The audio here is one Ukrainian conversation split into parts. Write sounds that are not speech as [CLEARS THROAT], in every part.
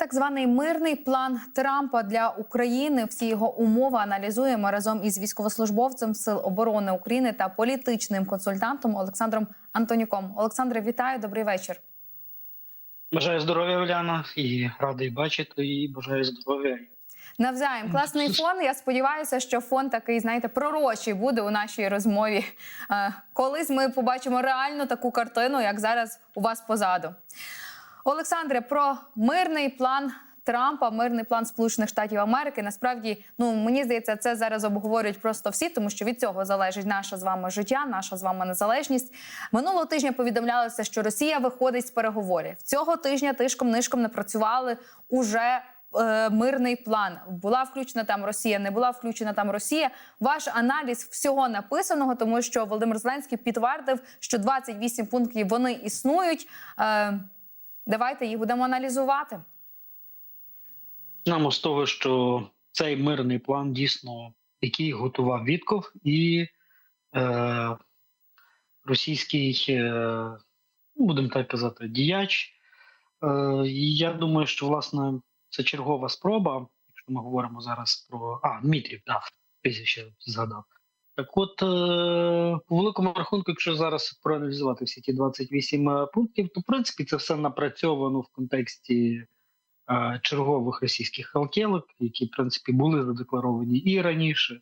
Так званий мирний план Трампа для України. Всі його умови аналізуємо разом із військовослужбовцем Сил оборони України та політичним консультантом Олександром Антонюком. Олександре, вітаю, добрий вечір. Бажаю здоров'я, Оляна, і радий бачити, і бажаю здоров'я. Навзаєм класний фон. Я сподіваюся, що фон такий, знаєте, пророчий буде у нашій розмові. Е, Колись ми побачимо реально таку картину, як зараз у вас позаду. Олександре, про мирний план Трампа, мирний план Сполучених Штатів Америки. Насправді, ну мені здається, це зараз обговорюють просто всі, тому що від цього залежить наше з вами життя, наша з вами незалежність. Минулого тижня повідомлялося, що Росія виходить з переговорів. Цього тижня тишком нишком не працювали уже. е, Мирний план була включена там Росія, не була включена там Росія. Ваш аналіз всього написаного, тому що Володимир Зеленський підтвердив, що 28 пунктів вони існують. Давайте їх будемо аналізувати. Знаємо з того, що цей мирний план дійсно, який готував Вітков і е, російський, е, ну, будемо так казати, діяч. Е, я думаю, що власне це чергова спроба, якщо ми говоримо зараз про а Дмитрів, да, прізвище згадав. Так, от, е, по великому рахунку, якщо зараз проаналізувати всі ті 28 пунктів, то в принципі це все напрацьовано в контексті е, чергових російських халкелок, які в принципі були задекларовані і раніше.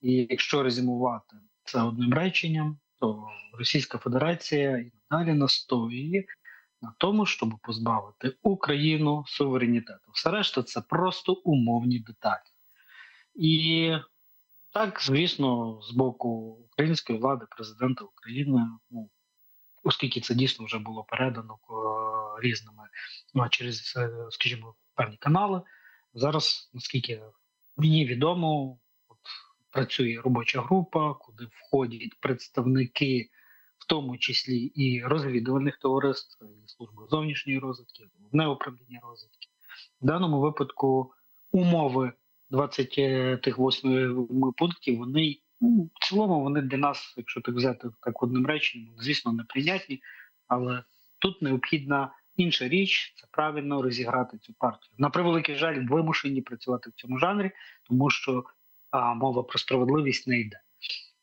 І якщо резюмувати це одним реченням, то Російська Федерація і надалі настоює на тому, щоб позбавити Україну суверенітету. Все решта це просто умовні деталі. І так, звісно, з боку української влади, президента України, ну оскільки це дійсно вже було передано е, різними ну, через, е, скажімо, певні канали. Зараз, наскільки мені відомо, от працює робоча група, куди входять представники, в тому числі і розвідувальних товариств, і служби зовнішньої розвідки, головне управління розвідки. В даному випадку умови 28 пунктів, вони ну, в цілому вони для нас, якщо так взяти так одним реченням, звісно, неприйнятні, але тут необхідна інша річ це правильно розіграти цю партію. На превеликий жаль, вимушені працювати в цьому жанрі, тому що а, мова про справедливість не йде.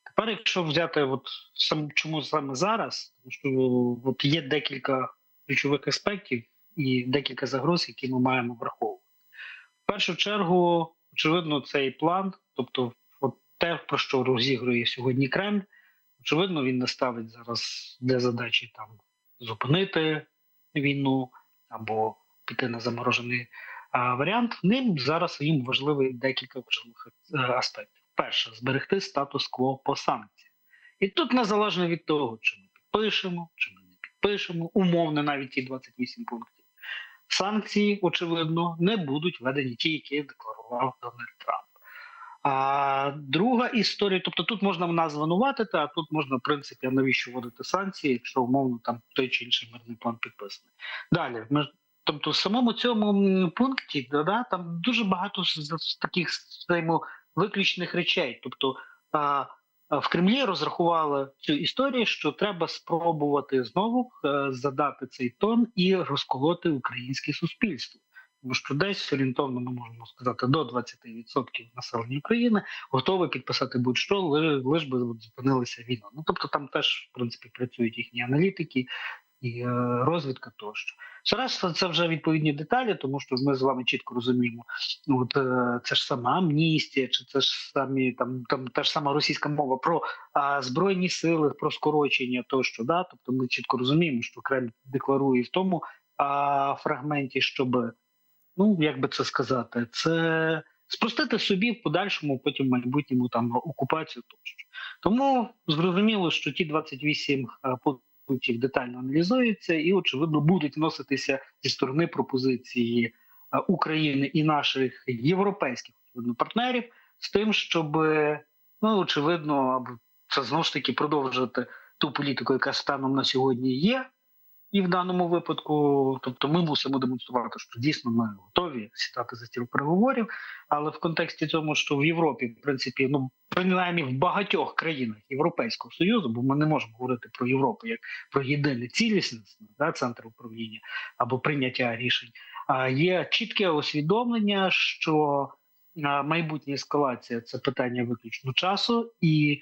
Тепер, якщо взяти, от сам чому саме зараз, тому що от є декілька ключових аспектів і декілька загроз, які ми маємо враховувати. В першу чергу, очевидно, цей план, тобто, от те, про що розігрує сьогодні Кремль, очевидно, він не ставить зараз для задачі там зупинити війну або піти на заморожений а, варіант. Ним зараз їм важливий декілька важливих е, аспектів. Перше, зберегти статус-кво по санкціях. І тут незалежно від того, чи ми підпишемо, чи ми не підпишемо, умовно навіть ті 28 пунктів. Санкції, очевидно, не будуть введені ті, які декларував Дональд Трамп. А друга історія, тобто тут можна нас звинуватити, а тут можна, в принципі, навіщо вводити санкції, якщо умовно там той чи інший мирний план підписаний. Далі, ми, тобто, в самому цьому пункті да, да, там дуже багато таких скажімо, виключних речей. Тобто а в Кремлі розрахували цю історію, що треба спробувати знову е, задати цей тон і розколоти українське суспільство. Тому що десь орієнтовно ми можемо сказати до 20% населення України готові підписати будь-що, ли- лиш би зупинилася війна. Ну тобто там теж в принципі працюють їхні аналітики і е, розвідка тощо. Все решта це вже відповідні деталі, тому що ми з вами чітко розуміємо, от е, це ж сама амністія, чи це ж самі там там та ж сама російська мова про а, збройні сили, про скорочення тощо. Да? Тобто ми чітко розуміємо, що Кремль декларує в тому а, фрагменті, щоб ну як би це сказати, це спростити собі в подальшому, потім в майбутньому там окупацію тощо. Тому зрозуміло, що ті 28 а, пунктів детально аналізуються і, очевидно, будуть вноситися зі сторони пропозиції України і наших європейських очевидно, партнерів з тим, щоб ну очевидно, це знову ж таки продовжувати ту політику, яка станом на сьогодні є. І в даному випадку, тобто, ми мусимо демонструвати, що дійсно ми готові сідати за стіл переговорів. Але в контексті цьому, що в Європі, в принципі, ну принаймні в багатьох країнах Європейського союзу, бо ми не можемо говорити про Європу як про єдине цілісність, да, центр управління або прийняття рішень. А є чітке усвідомлення, що майбутня ескалація це питання виключно часу, і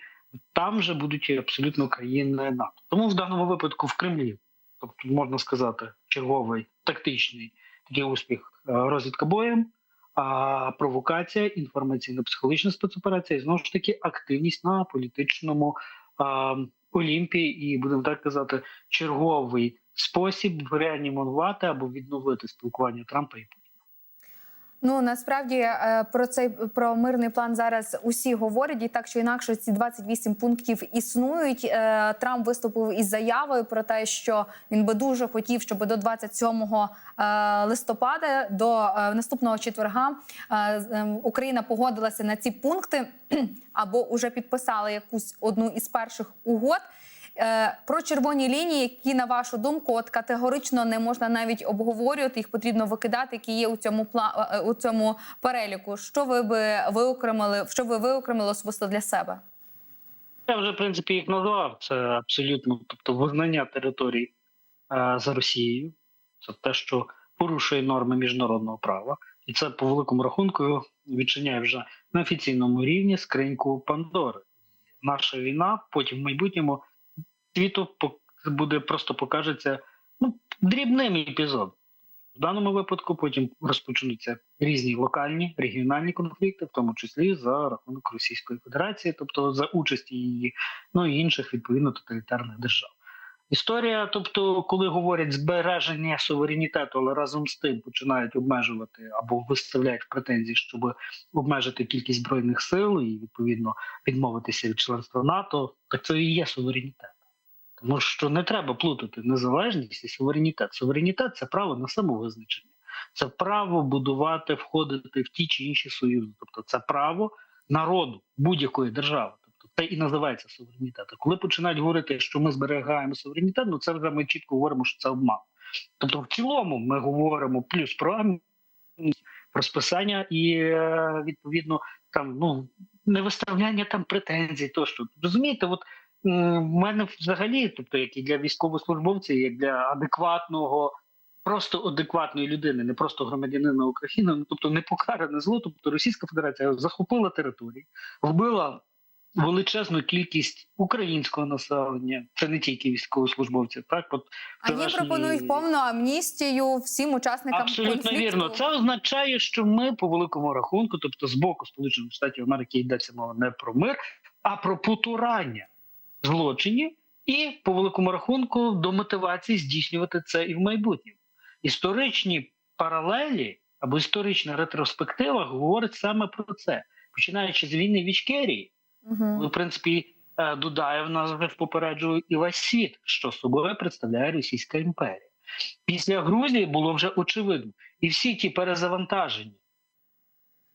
там вже будуть абсолютно країни НАТО. Тому в даному випадку в Кремлі, тобто можна сказати, черговий тактичний такий успіх е, розвідка боєм, а провокація, інформаційно-психологічна спецоперація, і знову ж таки активність на політичному а, Олімпі, і будемо так казати, черговий спосіб реанімувати або відновити спілкування Трампа і Путіна. Ну насправді е, про цей про мирний план зараз усі говорять, і так чи інакше ці 28 пунктів існують. Е, Трамп виступив із заявою про те, що він би дуже хотів, щоб до 27 е, листопада, до наступного четверга, ем, Україна погодилася на ці пункти [CLEARS THROAT] або вже підписала якусь одну із перших угод. Е, Про червоні лінії, які на вашу думку, от категорично не можна навіть обговорювати, їх потрібно викидати, які є у цьому пла е, у цьому переліку. Що ви би виокремили? Що ви виокремили особисто для себе? Я вже в принципі їх назвав. Це абсолютно, тобто визнання територій е, за Росією. Це те, що порушує норми міжнародного права, і це по великому рахунку відчиняє вже на офіційному рівні скриньку Пандори. Наша війна потім в майбутньому світу буде просто покажеться ну, дрібним епізодом. В даному випадку потім розпочнуться різні локальні регіональні конфлікти, в тому числі за рахунок Російської Федерації, тобто за участі її, ну і інших відповідно тоталітарних держав. Історія, тобто, коли говорять збереження суверенітету, але разом з тим починають обмежувати або виставляють претензії, щоб обмежити кількість збройних сил і відповідно відмовитися від членства НАТО, так це і є суверенітет. Тому що не треба плутати незалежність і суверенітет. Суверенітет це право на самовизначення, це право будувати, входити в ті чи інші союзи. Тобто це право народу будь-якої держави. Тобто це і називається суверенітет. Коли починають говорити, що ми зберігаємо суверенітет, ну це вже ми чітко говоримо, що це обман. Тобто, в цілому ми говоримо плюс про списання і е, відповідно там ну не виставляння там претензій. Тощо розумієте, от в мене взагалі, тобто як і для військовослужбовців, як для адекватного. Просто адекватної людини, не просто громадянина України, ну тобто не покаране зло. Тобто Російська Федерація захопила території, вбила величезну кількість українського населення. Це не тільки військовослужбовці. Так, от А їм пропонують повну амністію всім учасникам Абсолютно конфлікту. вірно. Це означає, що ми по великому рахунку, тобто з боку Сполучених Штатів Америки, йдеться мова не про мир, а про потурання злочинів, і по великому рахунку до мотивації здійснювати це і в майбутньому. Історичні паралелі або історична ретроспектива говорить саме про це, починаючи з війни в Ічкерії, Мгм. Ну, в принципі, е, Дудаєв нас вже попереджував і весь світ, що собою представляє Російська імперія. Після Грузії було вже очевидно, і всі ті перезавантаження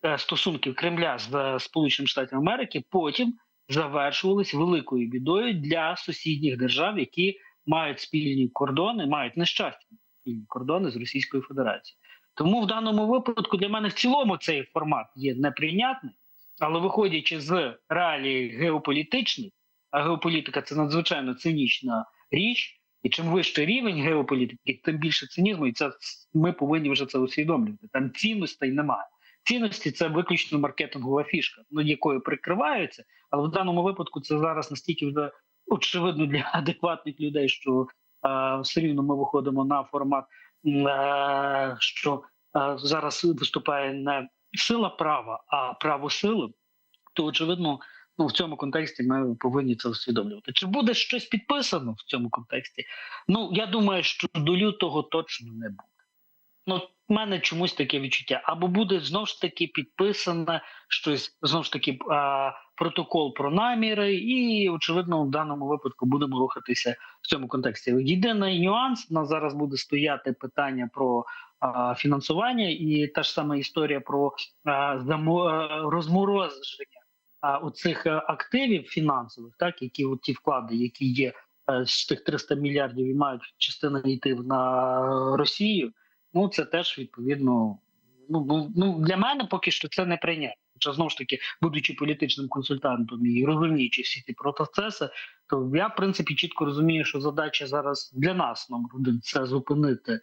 е, стосунків Кремля з е, Сполученими Штатами Америки потім завершувались великою бідою для сусідніх держав, які мають спільні кордони, мають нещасні спільні кордони з Російською Федерацією. Тому в даному випадку для мене в цілому цей формат є неприйнятний. Але виходячи з реалій геополітичних, а геополітика це надзвичайно цинічна річ, і чим вищий рівень геополітики, тим більше цинізму, і це ми повинні вже це усвідомлювати. Там цінностей немає. Цінності це виключно маркетингова фішка, над якою прикриваються, але в даному випадку це зараз настільки вже очевидно для [LAUGHS] адекватних людей, що е, все рівно ми виходимо на формат, е, що е, зараз виступає не сила права, а право сили, то очевидно, ну в цьому контексті ми повинні це усвідомлювати. Чи буде щось підписано в цьому контексті? Ну я думаю, що до лютого точно не буде. Ну, в мене чомусь таке відчуття. Або буде знову ж таки підписане щось, знову ж таки, протокол про наміри, і очевидно, в даному випадку будемо рухатися в цьому контексті. Єдиний нюанс у нас зараз буде стояти питання про а, фінансування, і та ж сама історія про а, розморозження а, оцих активів фінансових, так які от ті вклади, які є е, з тих 300 мільярдів і мають частина йти на Росію. Ну це теж відповідно. Ну, ну, ну для мене поки що це не прийнятно. Хоча знову ж таки, будучи політичним консультантом і розуміючи всі ці процеси, то я в принципі чітко розумію, що задача зараз для нас номер один це зупинити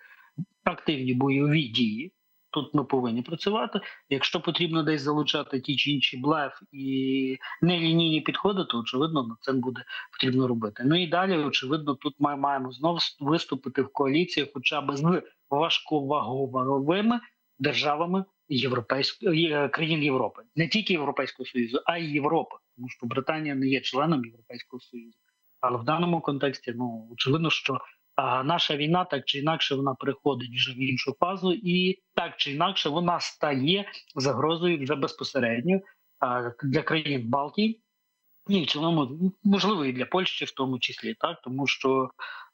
активні бойові дії. Тут ми повинні працювати. Якщо потрібно десь залучати ті чи інші блеф і нелінійні підходи, то очевидно на це буде потрібно робити. Ну і далі, очевидно, тут ми маємо знову виступити в коаліції, хоча б з важковаговими державами європейської е, країн Європи, не тільки Європейського союзу, а й Європи, тому що Британія не є членом Європейського союзу. Але в даному контексті ну очевидно, що а, наша війна так чи інакше вона переходить вже в іншу фазу, і так чи інакше вона стає загрозою вже безпосередньо для країн Балтії. І в цілому, можливо, і для Польщі, в тому числі, так тому що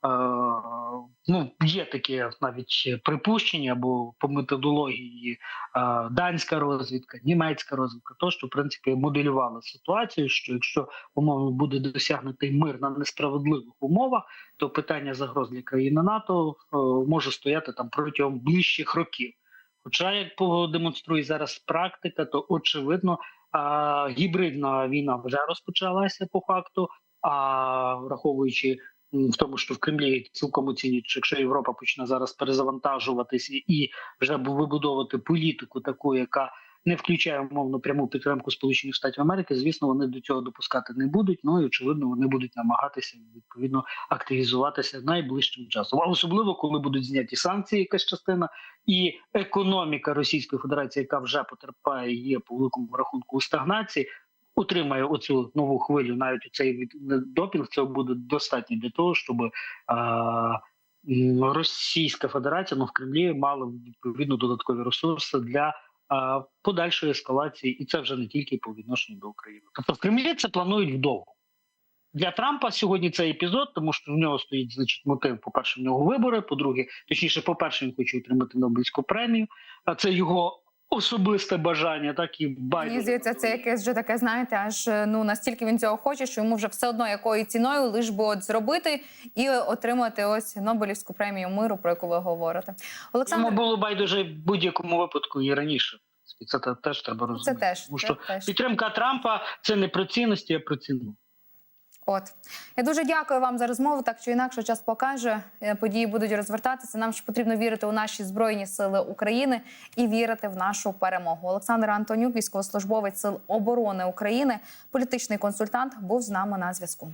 е, ну є таке навіть припущення або по методології е, данська розвідка, німецька розвідка, то що в принципі моделювали ситуацію, що якщо умовно буде досягнутий мир на несправедливих умовах, то питання загроз для країни НАТО е, може стояти там протягом ближчих років. Хоча, як демонструє зараз практика, то очевидно. Гібридна війна вже розпочалася по факту. А враховуючи в тому, що в Кремлі цілком оцінюють, що якщо Європа почне зараз перезавантажуватися і вже вибудовувати політику, таку, яка не включає умовно пряму підтримку Сполучених Штатів Америки, звісно, вони до цього допускати не будуть. Ну і очевидно, вони будуть намагатися відповідно активізуватися найближчим часом. А особливо коли будуть зняті санкції, якась частина, і економіка Російської Федерації, яка вже потерпає, є по великому рахунку у стагнації. Отримає оцю нову хвилю, навіть цей допінг. Цього буде достатньо для того, щоб м, Російська Федерація ну в Кремлі мала відповідно додаткові ресурси для подальшої ескалації, і це вже не тільки по відношенню до України. Тобто в Кремлі це планують вдовго. Для Трампа сьогодні цей епізод, тому що в нього стоїть значить мотив. По перше, в нього вибори. По-друге, точніше, по перше, він хоче отримати Нобелівську премію. А це його особисте бажання, так і байдуже. Мені здається, це якесь вже таке, знаєте, аж е, ну настільки він цього хоче, що йому вже все одно якою ціною лиш би от зробити і отримати ось Нобелівську премію миру, про яку ви говорите. Йому Олександр, було байдуже в будь-якому випадку і раніше. І Це те- теж треба це розуміти. теж Тому це теж. підтримка Трампа це не про цінності, а про ціну. От я дуже дякую вам за розмову. Так чи інакше, час покаже. е, Події будуть розвертатися. Нам ж потрібно вірити у наші збройні сили України і вірити в нашу перемогу. Олександр Антонюк, військовослужбовець сил оборони України, політичний консультант, був з нами на зв'язку.